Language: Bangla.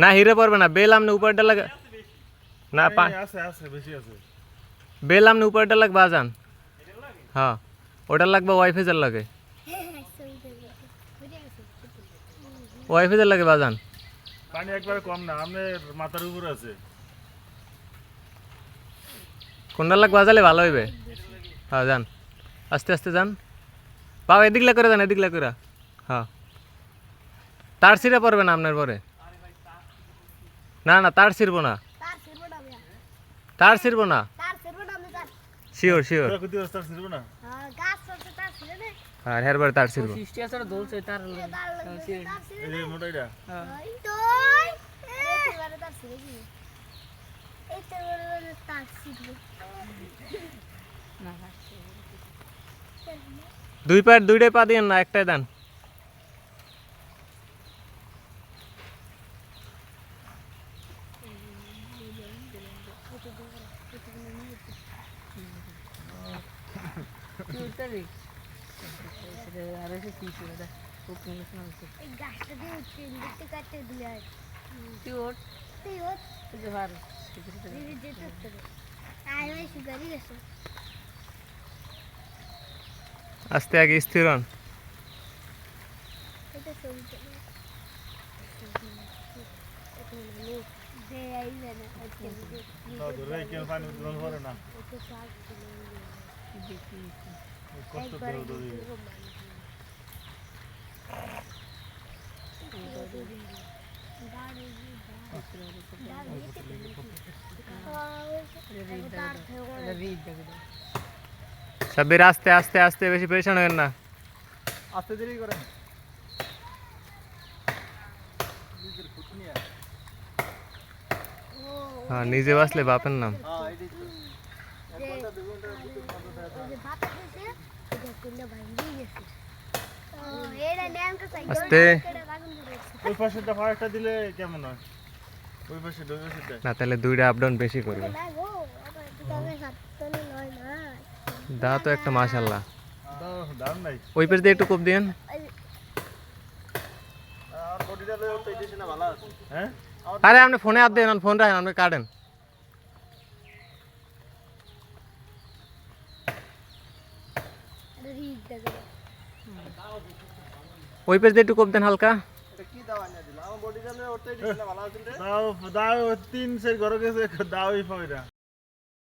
না হিরে পড়বে না বেল আমনে উপরটা লাগে না আছে আছে বেশি আছে। বেল আমনে উপরটা লাগ বাজান। হ্যাঁ ওটার লাগবে ওয়াইফাইজের লাগে। ওয়াইফাইজের লাগে বাজান। পানি একবারে কম না আপনার মাথার উপরে আছে। কোনটা লাগ বাজালে ভালো হইবে? হ্যাঁ যান। আস্তে আস্তে যান। বাবা এদিকলা করে যান এদিকলা করে। হ্যাঁ। তার ছিঁড়ে পড়বে না আপনার পরে। না না তার ছিড়বো না। তার ছিড়বো না শিওর শিওর আর হেরবার তার ছিড়বো। দুই পায়ের দুইটাই পা দিয়ে না একটাই দেন। তুই দিক আর এসে কি ছিল দেখ খুব ইমোশনাল হচ্ছে তুই ওঠ তুই তো পারো আস্তে আগে স্থির হন। ধরে পানি করে না। কষ্ট করে ধরি রিড দেখে দাও সাব্বির আস্তে আস্তে আস্তে বেশি পেরেশান হবেন না আস্তে দেরি করে হ্যাঁ নিজে বাঁচলে বাপের নাম আস্তে। ওই ফায়ারটা দিলে কেমন হয়? ওই পাশে ওই পাশেটা না তাহলে দুইটা আপ ডাউন বেশি করবে। দা তো একটা মাশাল্লাহ দাও ওই দিয়ে একটু কোপ দিয়েন। আর হ্যাঁ? আরে আপনি ফোনে হাত দেন ফোন রাখেন আপনি কাটেন। ওই পেজ দিয়ে একটু কোপ দেন হালকা। দাও দাও তিন সের ঘরে গেছে দাওই